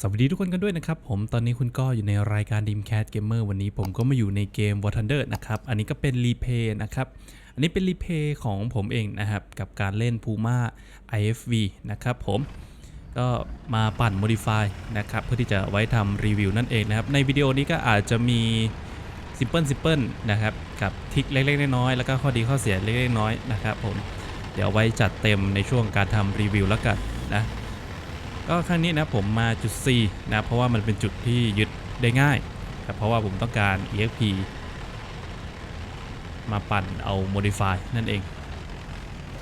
สวัสดีทุกคนกันด้วยนะครับ ผมตอนนี้คุณก็อยู่ในรายการ Dreamcast Gamer วันนี้ผมก็มาอยู่ในเกม War Thunder นะครับ อันนี้ก็เป็นรีเพย์นะครับ อันนี้เป็นรีเพย์ของผมเองนะครับ กับการเล่น Puma IFV นะครับผมก็มาปั่น Modify นะครับ เพื่อที่จะไว้ทำรีวิวนั่นเองนะครับ ในวิดีโอนี้ก็อาจจะมีซิมเพิลซิมเพิลนะครับ กับทิคเล็กๆน้อยๆแล้วก็ข้อดีข้อเสียเล็กๆน้อยๆนะครับผมเดี๋ยวไว้จัดเต็มในช่วงการทำรีวิวแล้วกันนะ ก็ครั้งนี้นะผมมาจุด C นะเพราะว่ามันเป็นจุดที่ยึดได้ง่ายครับเพราะว่าผมต้องการ EXP มาปั่นเอา Modify นั่นเอง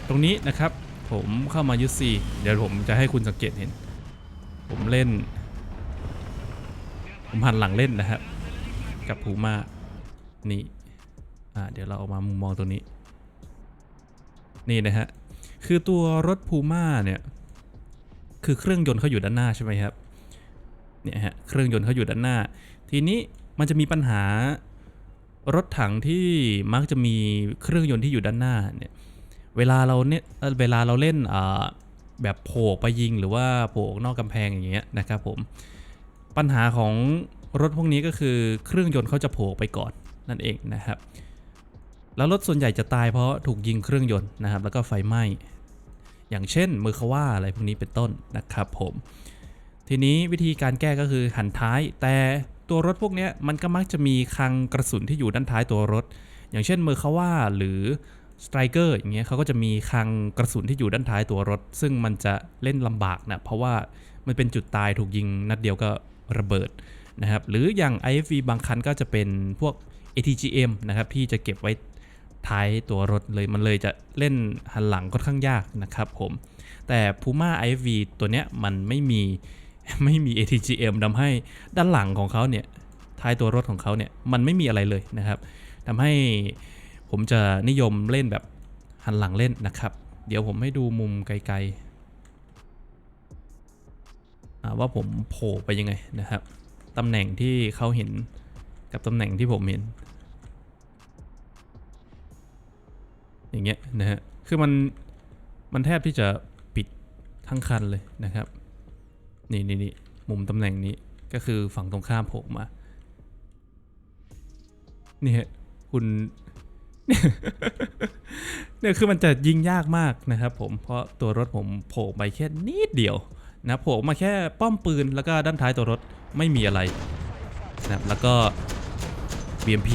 ตรงนี้นะครับผมเข้ามายึด C เดี๋ยวผมจะให้คุณสังเกตเห็น ผมเล่น ผมหันหลังเล่นนะครับ กับพูม่านี่อ่าเดี๋ยวเราเอามามุมมองตรงนี้ นี่นะฮะคือตัวรถพูม่าเนี่ย คือเครื่องยนต์เขาอยู่ด้านหน้าใช่ไหมครับเนี่ยฮะเครื่องยนต์เขาอยู่ด้านหน้า ทีนี้มันจะมีปัญหารถถังที่มักจะมีเครื่องยนต์ที่อยู่ด้านหน้าเนี่ยเวลาเราเนี่ยเวลาเราเล่นแบบโผล่ไปยิงหรือว่าโผล่นอกกำแพงอย่างเงี้ยนะครับผมปัญหาของรถพวกนี้ก็คือเครื่องยนต์เขาจะโผล่ไปก่อนนั่นเองนะครับ แล้วรถส่วนใหญ่จะตายเพราะถูกยิงเครื่องยนต์นะครับ แล้วก็ไฟไหม้ อย่างเช่นมือคาว่าอะไรพวกนี้เป็นต้นนะครับผมทีนี้วิธีการแก้ก็คือหันท้าย แต่ตัวรถพวกนี้มันก็มักจะมีคลังกระสุนที่อยู่ด้านท้ายตัวรถ อย่างเช่นมือคาว่าหรือสไตรเกอร์อย่างเงี้ยเขาก็จะมีคลังกระสุนที่อยู่ด้านท้ายตัวรถ ซึ่งมันจะเล่นลำบากนะเพราะว่ามันเป็นจุดตายถูกยิงนัดเดียวก็ระเบิดนะครับหรืออย่าง IFV บางคันก็จะเป็นพวก ATGM นะครับที่จะเก็บไว้ ท้ายตัวรถเลยมันเลยจะเล่นหันหลังค่อนข้างยากนะครับผมแต่ Puma IFV ตัวเนี้ยมันไม่มีไม่มี ATGM ทำให้ด้านหลังของเขาเนี่ยท้ายตัวรถของเขาเนี่ยมันไม่มีอะไรเลยนะครับทำให้ผมจะนิยมเล่นแบบหันหลังเล่นนะครับ เดี๋ยวผมให้ดูมุมไกลๆว่าผมโผล่ไปยังไงนะครับตำแหน่งที่เขาเห็นกับตำแหน่งที่ผมเห็น อย่างเงี้ยนะฮะคือมันมันแทบที่จะปิดทั้งคันเลยนะครับ นี่นี่นี่มุมตำแหน่งนี้ก็คือฝั่งตรงข้ามผล่มานี่ฮะคุณเนี่ยคือมันจะยิงยากมากนะครับผมเพราะตัวรถผมโผล่ไปแค่นิดเดียวนะโผล่มาแค่ป้อมปืนแล้วก็ด้านท้ายตัวรถไม่มีอะไรนะครับแล้วก็ BMP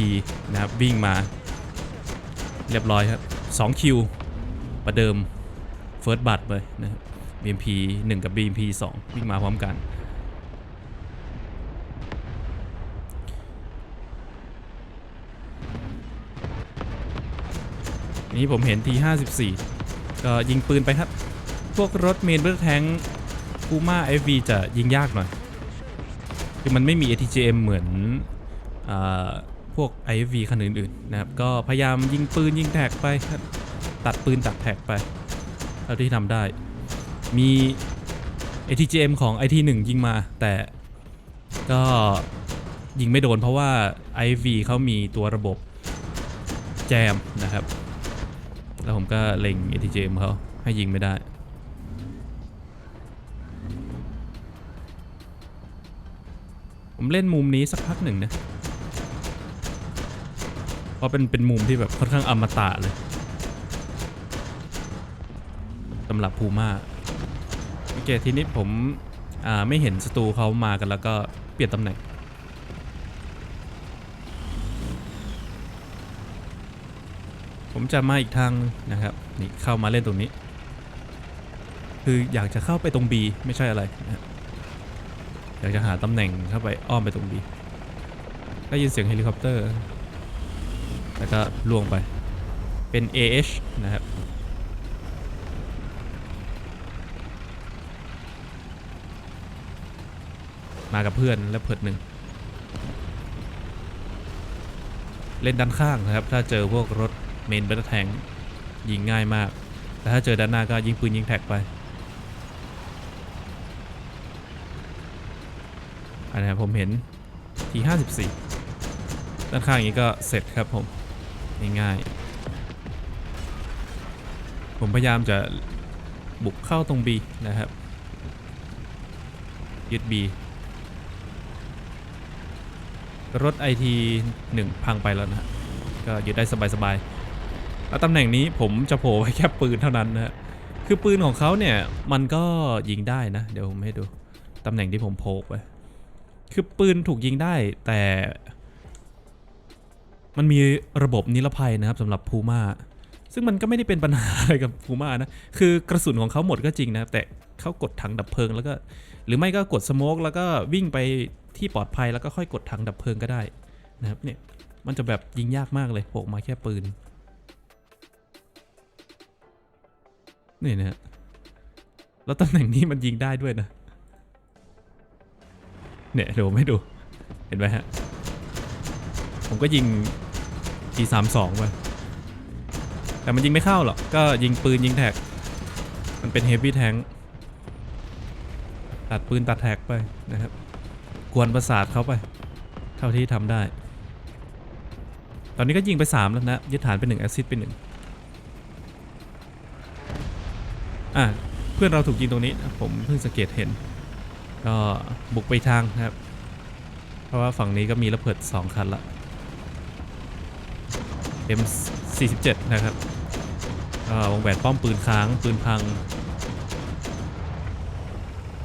นะครับวิ่งมา เรียบร้อยครับ 2 คิว ประเดิม First บัตเลยนะครับ BMP 1 กับ BMP 2 วิ่งมาพร้อมกัน นี้ผมเห็นที 54 ก็ยิงปืนไปครับ พวกรถเมนเบอร์แทงคูมา FV จะยิงยากหน่อย คือมันไม่มี ATGM เหมือนอา พวก IFV คันอื่นๆนะครับ ก็พยายามยิงปืนยิงแท็กไป ตัดปืนตัดแท็กไปเท่าที่ทำได้ มี ATGM ของ IT1 ยิงมา แต่ก็ยิงไม่โดนเพราะว่า IFV เขามีตัวระบบแจมนะครับ แล้วผมก็เล็ง ATGM เขาให้ยิงไม่ได้ ผมเล่นมุมนี้สักพักหนึ่งนะ เพราะเป็นเป็นมุมที่แบบค่อนข้างอมตะเลยสำหรับพูม่าโอเคทีนี้ผมอ่าไม่เห็นศัตรูเขามากันแล้วก็เปลี่ยนตำแหน่งผมจะมาอีกทางนะครับนี่เข้ามาเล่นตรงนี้ คืออยากจะเข้าไปตรง B ไม่ใช่อะไรนะอยากจะหาตำแหน่งเข้าไปอ้อมไปตรง B ได้ยินเสียงเฮลิคอปเตอร์ แล้วก็ล่วงไป เป็น AH นะครับ มากับเพื่อนและเพิดหนึ่ง เล่นด้านข้างนะครับ ถ้าเจอพวกรถเมนเบลแทงยิงง่ายมาก แต่ถ้าเจอด้านหน้าก็ยิงปืนยิงแท็กไปอันนี้ผมเห็นที54 ด้านข้างอย่างนี้ก็เสร็จครับผม ง่ายๆผมพยายามจะบุกเข้าตรง B นะครับยึด B รถไอทีหนึ่งพังไปแล้วนะ ก็ยึดได้สบายๆแล้วตำแหน่งนี้ผมจะโผล่ไว้แค่ปืนเท่านั้นนะคือปืนของเขาเนี่ยมันก็ยิงได้นะ เดี๋ยวผมให้ดู ตำแหน่งที่ผมโผล่ไปคือปืนถูกยิงได้แต่ มันมีระบบนิรภัยนะครับสำหรับพูม่าซึ่งมันก็ไม่ได้เป็นปัญหาอะไรกับพูม่านะคือกระสุนของเขาหมดก็จริงนะครับแต่เขากดถังดับเพลิงแล้วก็ หรือไม่ก็กดสโมกแล้วก็วิ่งไปที่ปลอดภัยแล้วก็ค่อยกดถังดับเพลิงก็ได้นะครับเนี่ยมันจะแบบยิงยากมากเลยโผล่มาแค่ปืนนี่นะฮะแล้วตำแหน่งนี้มันยิงได้ด้วยนะ เนี่ยเดี๋ยวผมให้ดู เห็นไหมฮะ ผมก็ยิง G32 ไปแต่มันยิงไม่เข้าหรอกก็ยิงปืนยิงแท็ก มันเป็นเฮฟวี่แทงตัดปืนตัดแท็กไปนะครับ กวนประสาทเขาไป เท่าที่ทำได้ ตอนนี้ก็ยิงไป 3 แล้วนะ ยึดฐานไป1แอซิดไป1อะ เพื่อนเราถูกยิงตรงนี้ ผมเพิ่งสังเกตเห็น ก็บุกไปทางนะครับ เพราะว่าฝั่งนี้ก็มีระเบิด2คันละ M47 นะครับก็วงแหวนป้อมปืนค้างปืนพัง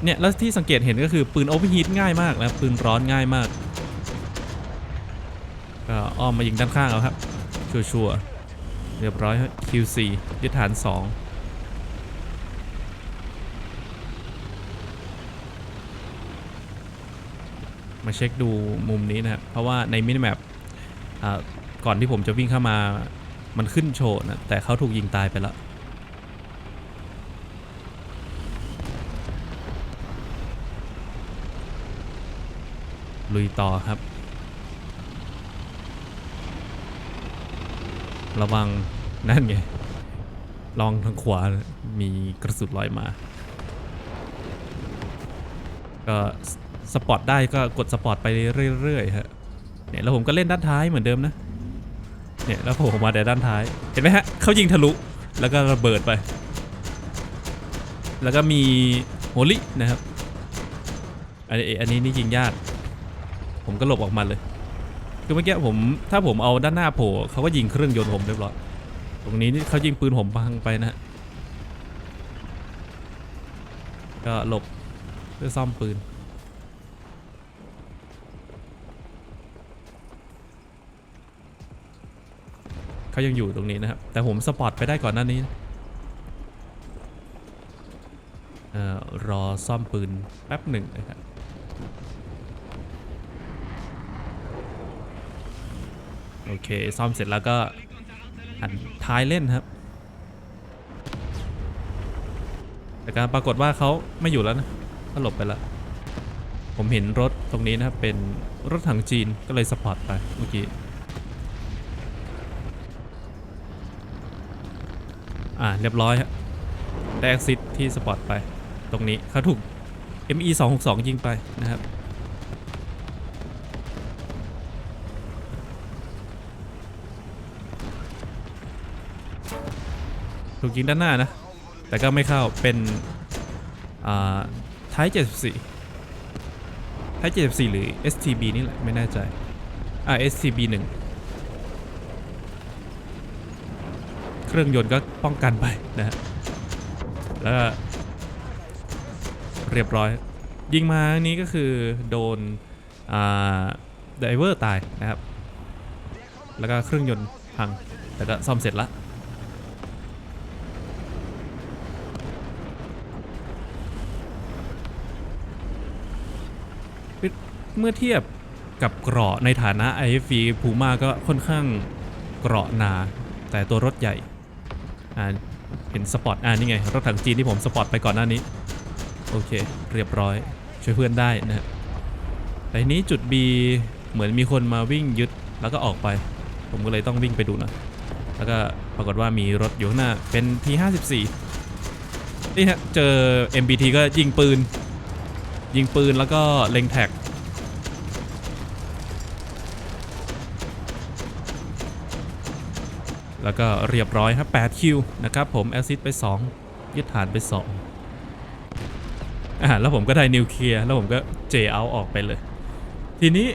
เนี่ย แล้วที่สังเกตเห็นก็คือปืนโอเวอร์ฮีทง่ายมากนะปืนร้อนง่ายมากก็อ้อมมายิงด้านข้างเอาครับ ชัวร์ๆเรียบร้อย Q4 ยึดฐาน 2มาเช็คดูมุมนี้นะครับ เพราะว่าในมินิแมปอ่า ก่อนที่ผมจะวิ่งเข้ามามันขึ้นโชว์นะแต่เขาถูกยิงตายไปแล้วลุยต่อครับ ระวังนั่นไง ลองทางขวา มีกระสุนลอยมา ก็สปอร์ตได้ก็กดสปอร์ตไปเรื่อยๆฮะเนี่ยแล้วผมก็เล่นด้านท้ายเหมือนเดิมนะ เนี่ยแล้วผมมาแต่ด้านท้าย เห็นไหมฮะเขายิงทะลุแล้วก็ระเบิดไป แล้วก็มีโฮลินะครับ อันนี้อันนี้นี่ยิงยาก ผมก็หลบออกมาเลย คือเมื่อกี้ผมถ้าผมเอาด้านหน้าโผล่เขาก็ยิงเครื่องยนต์ผมเรียบร้อย ตรงนี้นี่เขายิงปืนผมพังไปนะฮะ ก็หลบเพื่อซ่อมปืน เขายังอยู่ตรงนี้นะครับ แต่ผมสปอตไปได้ก่อนหน้านี้เอ่อรอซ่อมปืนแป๊บหนึ่งนะครับโอเค ซ่อมเสร็จแล้วก็หันท้ายเล่นครับ แต่การปรากฏว่าเขาไม่อยู่แล้วนะเขาหลบไปแล้ว ผมเห็นรถตรงนี้นะครับ เป็นรถถังจีนก็เลยสปอร์ตไปเมื่อกี้ อ่าเรียบร้อยฮะได้แอคซิสที่สปอร์ตไป ตรงนี้เขาถูก ME 2 6 2ยิงไปนะครับ ถูกยิงด้านหน้านะ แต่ก็ไม่เข้าเป็นอ่าท้าย 74ท้าย 74 หรือ STB นี่แหละ ไม่แน่ใจ อ่า STB 1 เครื่องยนต์ก็ป้องกันไปนะฮะแล้วเรียบร้อย ยิงมาอันนี้ก็คือโดนไดเวอร์ตายนะครับ แล้วก็เครื่องยนต์พัง แต่ก็ซ่อมเสร็จละเมื่อเทียบกับเกราะในฐานะ IFV Puma ก็ค่อนข้างเกราะหนา แต่ตัวรถใหญ่ อ่าเห็นสปอร์ตอ่านี่ไงรถถังจีนที่ผมสปอร์ตไปก่อนหน้านี้ โอเค เรียบร้อย ช่วยเพื่อนได้นะฮะแต่ทีนี้จุด B เหมือนมีคนมาวิ่งยึดแล้วก็ออกไป ผมก็เลยต้องวิ่งไปดูหนะแล้วก็ปรากฏว่ามีรถอยู่ข้างหน้าเป็น T54 นี่ฮะเจอ MBT ก็ยิงปืน ยิงปืนแล้วก็เล็งแท็ก แล้วก็เรียบร้อยครับ8คิวนะครับผมแอซิดไป 2 ยึดฐานไป2อ่าแล้วผมก็ได้นิวเคลียร์แล้วผมก็เจเอาออกไปเลย ทีนี้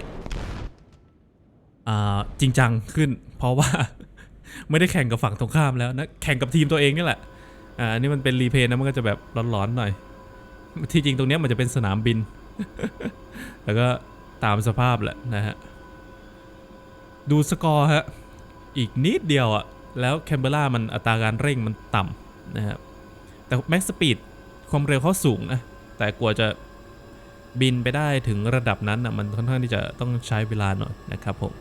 อ่าจริงจังขึ้น เพราะว่าไม่ได้แข่งกับฝั่งตรงข้ามแล้วนะ แข่งกับทีมตัวเองนี่แหละอ่านี่มันเป็นรีเพลย์นะมันก็จะแบบร้อนๆหน่อย ที่จริงตรงเนี้ยมันจะเป็นสนามบิน แล้วก็ตามสภาพแหละนะฮะ ดูสกอร์ฮะ อีกนิดเดียวอะ แล้วแคนเบรามันอัตราการเร่งมันต่ำนะครับแต่แม็กสปีดความเร็วเขาสูงนะ แต่กว่าจะบินไปได้ถึงระดับนั้นอะมันค่อนข้างที่จะต้องใช้เวลาหน่อยนะครับผม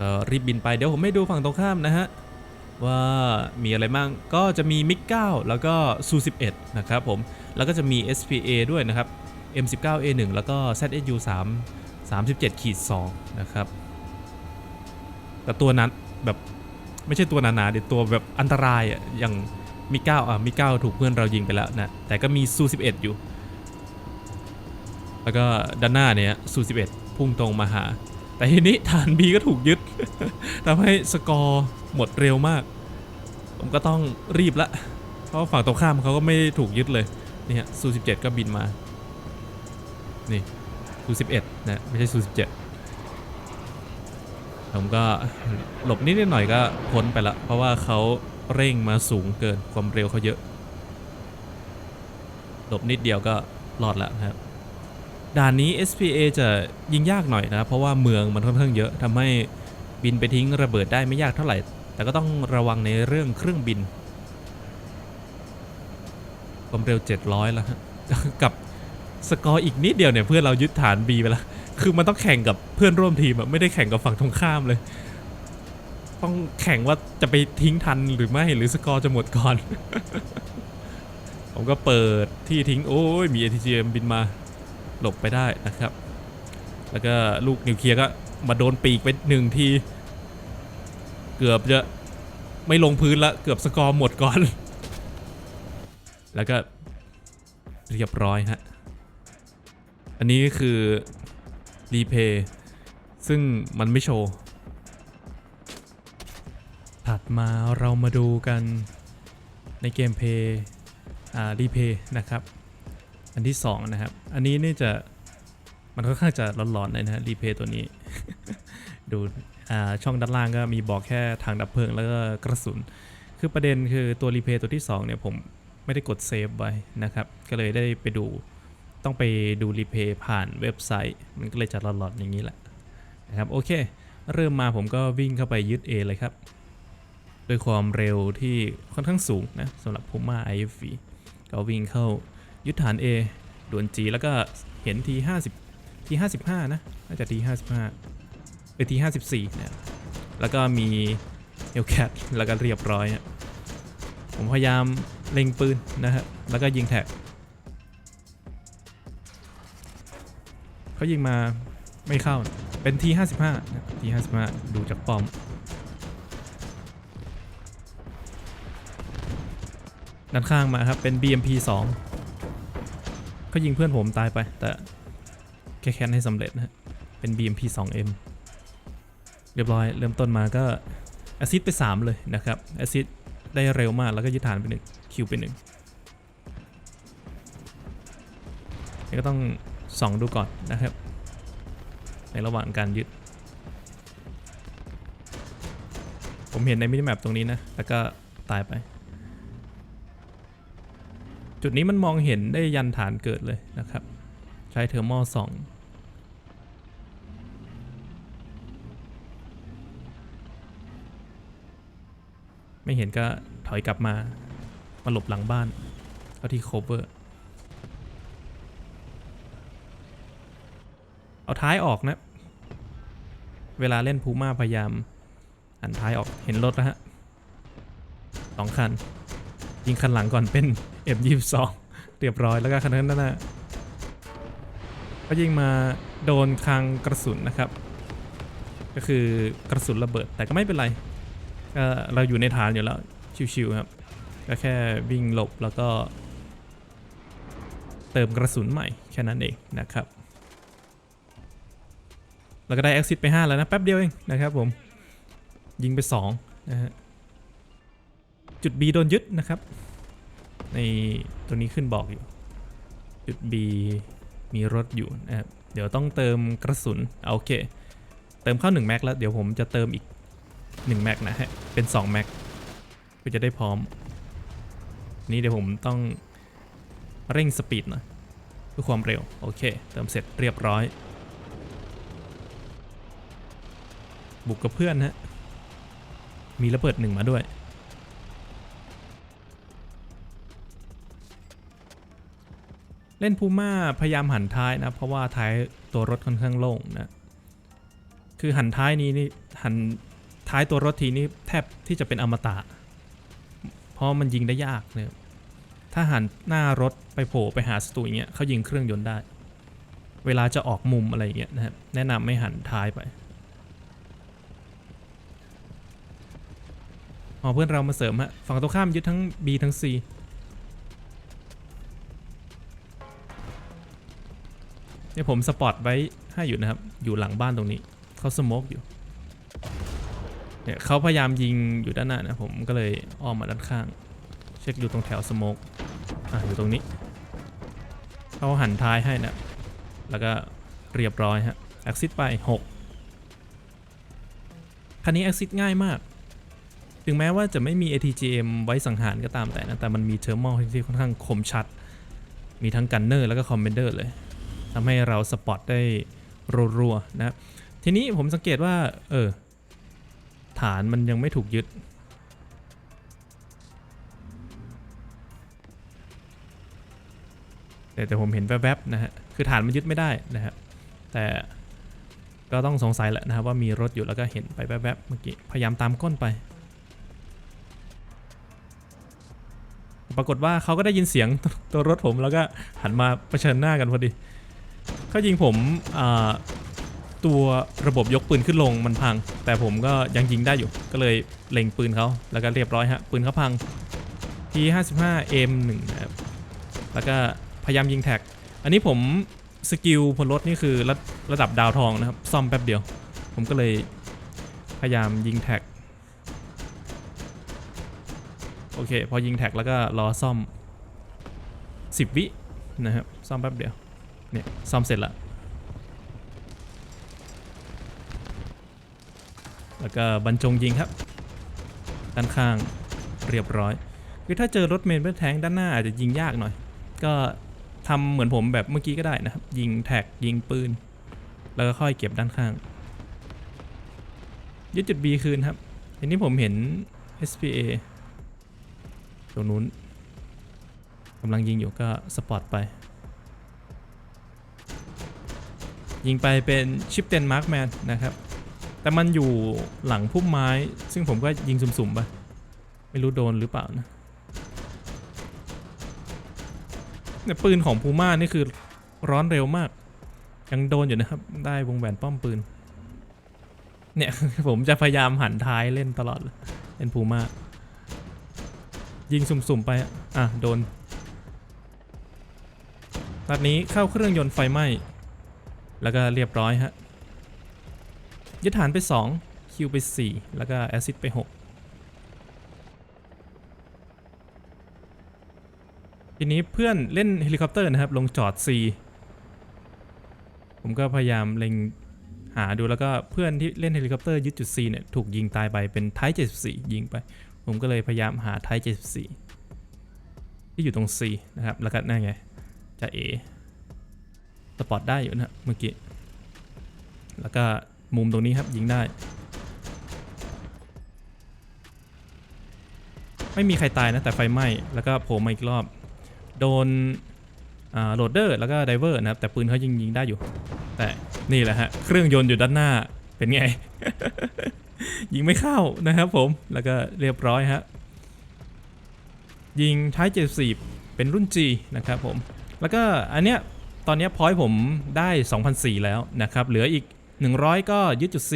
ก็รีบบินไปเดี๋ยวผมไม่ดูฝั่งตรงข้ามนะฮะ ว่ามีอะไรบ้างก็จะมีมิก9แล้วก็ซู11นะครับผม แล้วก็จะมี SPA ด้วยนะครับ M19A1 แล้วก็ ZSU 3 37ขีด2นะครับ แต่ตัวนั้นแบบไม่ใช่ตัวหนาๆเดี๋ยวตัวแบบอันตรายอะอย่างมิก้าอะมิก้าถูกเพื่อนเรายิงไปแล้วนะ แต่ก็มีซู11อยู่ แล้วก็ด้านหน้าเนี่ยซู11พุ่งตรงมาหา แต่ทีนี้ฐาน B ก็ถูกยึดทำให้สกอร์หมดเร็วมาก ผมก็ต้องรีบละ เพราะฝั่งตรงข้ามเขาก็ไม่ถูกยึดเลยนี่ฮะซู17ก็บินมา นี่ซู11นะไม่ใช่ซู17 ผมก็หลบนิดหน่อยก็พ้นไปละ เพราะว่าเขาเร่งมาสูงเกินความเร็วเขาเยอะ หลบนิดเดียวก็รอดแล้วนะครับ ด่านนี้ SPA จะยิงยากหน่อยนะ เพราะว่าเมืองมันค่อนข้างเยอะทำให้บินไปทิ้งระเบิดได้ไม่ยากเท่าไหร่ แต่ก็ต้องระวังในเรื่องเครื่องบิน ความเร็ว 700 แล้วฮะกับสกอร์อีกนิดเดียวเนี่ยเพื่อนเรายึดฐาน B ไปแล้ว คือมันต้องแข่งกับเพื่อนร่วมทีมอะไม่ได้แข่งกับฝั่งตรงข้ามเลย ต้องแข่งว่าจะไปทิ้งทันหรือไม่หรือสกอร์จะหมดก่อน ผมก็เปิดที่ทิ้ง โอ้ยมี ATGM บินมา หลบไปได้นะครับ แล้วก็ลูกนิวเคลียร์ก็มาโดนปีกไปหนึ่งที เกือบจะไม่ลงพื้นละเกือบสกอร์หมดก่อน แล้วก็เรียบร้อยฮะ อันนี้คือ รีเพย์ซึ่งมันไม่โชว์ ถัดมาเรามาดูกันในเกมเพย์อ่ารีเพย์นะครับ อันที่ 2 นะครับ อันนี้นี่จะมันค่อนข้างจะร้อนๆเลยนะฮะรีเพย์ตัวนี้ ดูอ่าช่องด้านล่างก็มีบอกแค่ทางดับเพลิงแล้วก็กระสุน คือประเด็นคือตัวรีเพย์ตัวที่ 2 เนี่ยผมไม่ได้กดเซฟไว้นะครับ ก็เลยได้ไปดู ต้องไปดูรีเพย์ผ่านเว็บไซต์ มันก็เลยจะหลอนๆอย่างนี้แหละนะครับโอเค เริ่มมาผมก็วิ่งเข้าไปยึด A เลยครับด้วยความเร็วที่ค่อนข้างสูงนะสำหรับ Puma IFV ก็วิ่งเข้ายึดฐาน A ด่วน G แล้วก็เห็น T 50 T 55 นะ น่าจะ T 55เออ T 54นะแล้วก็มี Hellcat แล้วก็เรียบร้อยอะผมพยายามเล็งปืนนะฮะแล้วก็ยิงแท็ก เขายิงมาไม่เข้า เป็นที55นะที55ดูจากปอมด้านข้างมาครับ เป็น BMP 2เขายิงเพื่อนผมตายไป แต่แค่แค้นให้สำเร็จนะฮะเป็น BMP 2M เรียบร้อย เริ่มต้นมาก็แอซิดไป 3 เลยนะครับแอซิดได้เร็วมากแล้วก็ยึดฐานไปหนึ่งคิวไปหนึ่งนี่ก็ต้อง ส่องดูก่อนนะครับ ในระหว่างการยึด ผมเห็นในมินิแมปตรงนี้นะ แล้วก็ตายไป จุดนี้มันมองเห็นได้ยันฐานเกิดเลยนะครับ ใช้เทอร์โมส่องไม่เห็นก็ถอยกลับมา มาหลบหลังบ้านเข้าที่โคเวอร์ เอาท้ายออกนะ เวลาเล่นพูม่าพยายามหันท้ายออกเห็นรถแล้วฮะสองคัน ยิงคันหลังก่อนเป็น M22 เรียบร้อยแล้วก็คันนั้นน่ะก็ยิงมาโดนคางกระสุนนะครับ ก็คือกระสุนระเบิดแต่ก็ไม่เป็นไรก็เราอยู่ในฐานอยู่แล้ว ชิวๆครับ ก็แค่วิ่งหลบแล้วก็ เติมกระสุนใหม่แค่นั้นเองนะครับ แล้วก็ได้ exit ไป 5 แล้วนะ แป๊บเดียวเองนะครับผม ยิงไป2นะฮะจุด B โดนยึดนะครับ ในตัวนี้ขึ้นบอกอยู่ จุด B มีรถอยู่นะครับเดี๋ยวต้องเติมกระสุนเอาโอเค เติมเข้า1แม็กแล้ว เดี๋ยวผมจะเติมอีก1แม็กนะฮะ เป็น2แม็กเพื่อจะได้พร้อม นี่เดี๋ยวผมต้องเร่งสปีดหน่อยเพื่อความเร็ว โอเค เติมเสร็จเรียบร้อย บุกกับเพื่อนฮะ มีระเบิดหนึ่งมาด้วย เล่นพูม่าพยายามหันท้ายนะ เพราะว่าท้ายตัวรถค่อนข้างโล่งนะ คือหันท้ายนี้นี่หันท้ายตัวรถทีนี้แทบที่จะเป็นอมตะ เพราะมันยิงได้ยากเนี่ยถ้าหันหน้ารถไปโผล่ไปหาศัตรูอย่างเงี้ยเขายิงเครื่องยนต์ได้ เวลาจะออกมุมอะไรอย่างเงี้ยนะครับแนะนำไม่หันท้ายไป อ๋อเพื่อนเรามาเสริมฮะฝั่งตรงข้ามยึดทั้ง B ทั้ง C เนี่ยผมสปอตไว้ให้อยู่นะครับ อยู่หลังบ้านตรงนี้ เขาสโมกอยู่ เนี่ยเขาพยายามยิงอยู่ด้านหน้านะ ผมก็เลยอ้อมมาด้านข้าง เช็คอยู่ตรงแถวสโมกอะอยู่ตรงนี้ เขาหันท้ายให้นะ แล้วก็เรียบร้อยฮะ exit ไป 6 คันนี้ exit ง่ายมาก ถึงแม้ว่าจะไม่มี ATGM ไว้สังหารก็ตามแต่นะ แต่มันมีเทอร์มอลที่ค่อนข้างคมชัด มีทั้งกันเนอร์แล้วก็คอมเมนเดอร์เลยทำให้เราสปอตได้รัวๆนะ ทีนี้ผมสังเกตว่า เออ ฐานมันยังไม่ถูกยึด แต่แต่ผมเห็นแวบๆนะฮะ คือฐานมันยึดไม่ได้นะฮะแต่ก็ต้องสงสัยแหละนะครับว่ามีรถอยู่แล้วก็เห็นไปแวบๆเมื่อกี้ พยายามตามก้นไป ปรากฏว่าเขาก็ได้ยินเสียงตัวรถผมแล้วก็หันมาเผชิญหน้ากันพอดีเขายิงผมตัวระบบยกปืนขึ้นลงมันพัง แต่ผมก็ยังยิงได้อยู่ก็เลยเล็งปืนเขาแล้วก็เรียบร้อยฮะปืนเขาพังที55 M1 นะครับแล้วก็พยายามยิงแท็ก อันนี้ผมสกิลพลรถนี่คือระระดับดาวทองนะครับ ซ่อมแป๊บเดียว ผมก็เลยพยายามยิงแท็ก โอเค พอยิงแท็กแล้วก็รอซ่อม 10 วินะครับ ซ่อมแป๊บเดียว เนี่ย ซ่อมเสร็จละแล้วก็บรรจงยิงครับ ด้านข้างเรียบร้อย คือถ้าเจอรถเมนเบอร์แทงด้านหน้าอาจจะยิงยากหน่อย ก็ทำเหมือนผมแบบเมื่อกี้ก็ได้นะครับ ยิงแท็กยิงปืน แล้วก็ค่อยเก็บด้านข้างยึดจุด B คืนครับทีนี้ผมเห็น SPA ตรงนู้นกำลังยิงอยู่ก็สปอตไป ยิงไปเป็นชิปเตนมาร์คแมนนะครับ แต่มันอยู่หลังพุ่มไม้ ซึ่งผมก็ยิงสุ่มๆไป ไม่รู้โดนหรือเปล่านะเนี่ยปืนของพูม่านี่คือร้อนเร็วมาก ยังโดนอยู่นะครับ ได้วงแหวนป้อมปืน เนี่ย ผมจะพยายามหันท้ายเล่นตลอดเลยเป็นพูม่า ยิงสุ่มๆไปอะอะ โดนตอนนี้เข้าเครื่องยนต์ไฟไหม้ แล้วก็เรียบร้อยฮะ ยึดฐานไป 2 คิวไป 4 แล้วก็แอซิดไป 6 ทีนี้เพื่อนเล่นเฮลิคอปเตอร์นะครับ ลงจอด C ผมก็พยายามเล็งหาดูแล้วก็เพื่อนที่เล่นเฮลิคอปเตอร์ยึดจุด C เนี่ย ถูกยิงตายไปเป็นท้าย 74 ยิงไป ผมก็เลยพยายามหาท้าย74 ที่อยู่ตรง C นะครับ แล้วก็นั่นไง จะ A สปอตได้อยู่นะเมื่อกี้ แล้วก็มุมตรงนี้ครับยิงได้ ไม่มีใครตายนะ แต่ไฟไหม้ แล้วก็โผล่มาอีกรอบ โดนโหลดเดอร์แล้วก็ไดเวอร์นะครับ แต่ปืนเขายิงยิงได้อยู่ แต่นี่แหละฮะ เครื่องยนต์อยู่ด้านหน้าเป็นไง ยิงไม่เข้านะครับผมแล้วก็เรียบร้อยฮะยิงท้าย74เป็นรุ่น G นะครับผมแล้วก็อันเนี้ยตอนเนี้ยพอยต์ผมได้ 2,004 แล้วนะครับ เหลืออีก 100 ก็ยึดจุด C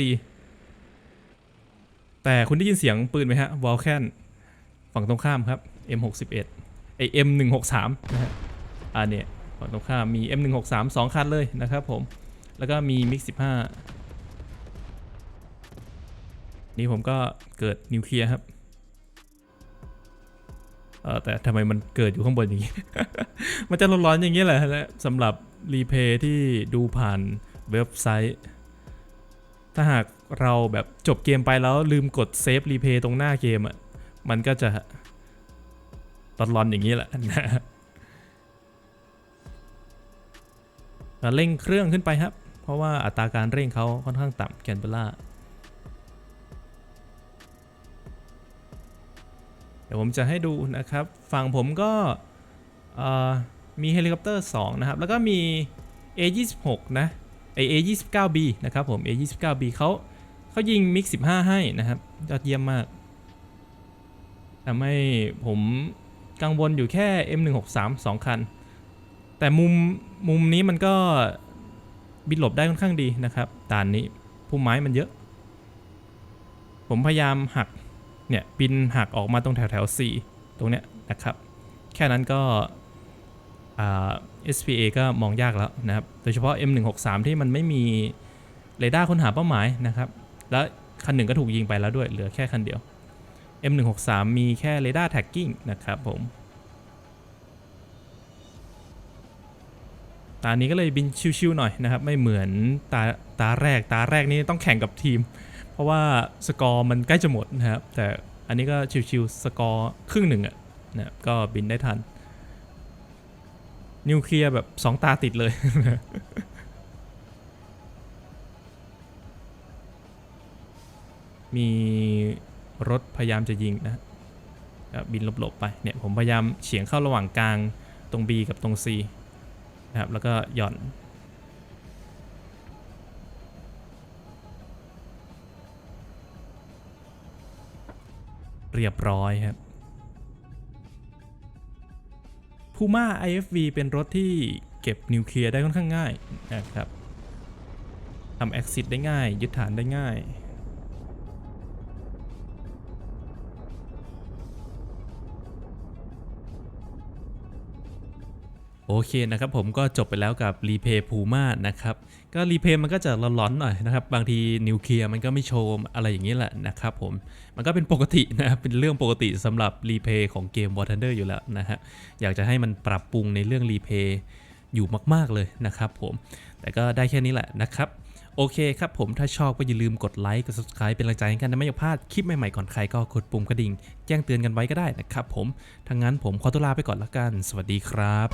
แต่คุณได้ยินเสียงปืนไหมฮะวอลแคนฝั่งตรงข้ามครับ M61 ไอ M163 นะฮะอ่าเนี่ยฝั่งตรงข้ามมี M163 2คันเลยนะครับผม แล้วก็มีมิก15 นี่ผมก็เกิดนิวเคลียร์ครับ เออแต่ทำไมมันเกิดอยู่ข้างบนอย่างนี้ มันจะร้อนๆอย่างนี้แหละนะสำหรับรีเพย์ที่ดูผ่านเว็บไซต์ ถ้าหากเราแบบจบเกมไปแล้วลืมกดเซฟรีเพย์ตรงหน้าเกมอะ มันก็จะร้อนๆอย่างนี้แหละนะเราเร่งเครื่องขึ้นไปครับ เพราะว่าอัตราการเร่งเขาค่อนข้างต่ำแคนเบล่า ดี๋ยวผมจะให้ดูนะครับ ฝั่งผมก็มีเฮลิคอปเตอร์2นะครับ แล้วก็มี A26 นะไอ A29B นะครับผม A29B เขาเขายิงมิก15 ให้นะครับ ยอดเยี่ยมมากทำให้ผมกังวลอยู่แค่ M163 2 คัน แต่มุมมุมนี้มันก็บินหลบได้ค่อนข้างดีนะครับด่านนี้พุ่มไม้มันเยอะ ผมพยายามหัก เนี่ยบินหักออกมาตรงแถวแถว4ตรงเนี้ยนะครับ แค่นั้นก็อ่า SPA ก็มองยากแล้วนะครับ โดยเฉพาะ M163 ที่มันไม่มีเรดาร์ค้นหาเป้าหมายนะครับ แล้วคันหนึ่งก็ถูกยิงไปแล้วด้วย เหลือแค่คันเดียว M163 มีแค่เรดาร์แท็กกิ้งนะครับผม ตานี้ก็เลยบินชิวๆหน่อยนะครับ ไม่เหมือนตาตาแรก ตาแรกนี้ต้องแข่งกับทีม เพราะว่าสกอร์มันใกล้จะหมดนะครับ แต่อันนี้ก็ชิวๆสกอร์ครึ่งหนึ่งอะนะก็บินได้ทัน นิวเคลียร์แบบ 2 ตาติดเลย มีรถพยายามจะยิงนะบินหลบๆไปเนี่ยผมพยายามเฉียงเข้าระหว่างกลางตรง B กับตรง C นะครับแล้วก็หย่อน เรียบร้อยครับ Puma IFV เป็นรถที่เก็บนิวเคลียร์ได้ค่อนข้างง่ายนะครับทำแอคซิสได้ง่าย ยึดฐานได้ง่าย เคนะครับผมก็จบไปแล้วกับรีเพย์พูม่านะครับก็รีเพย์มันก็จะร้อนๆหน่อยนะครับ บางทีนิวเคลียร์มันก็ไม่โชว์อะไรอย่างนี้แหละนะครับผมมันก็เป็นปกตินะครับเป็นเรื่องปกติสำหรับรีเพย์ของเกม War Thunder อยู่แล้วนะฮะอยากจะให้มันปรับปรุงในเรื่องรีเพย์อยู่มาก ๆเลยนะครับผมแต่ก็ได้แค่นี้แหละนะครับ โอเคครับผมถ้าชอบก็อย่าลืมกดไลค์กด subscribe เป็นกำลังใจให้กันนะไม่อยากพลาดคลิปใหม่ๆก่อนใครก็กดปุ่มกระดิ่ง แจ้งเตือนกันไว้ก็ได้นะครับผมทั้งนั้นผมขอตัวลาไปก่อนละกัน สวัสดีครับ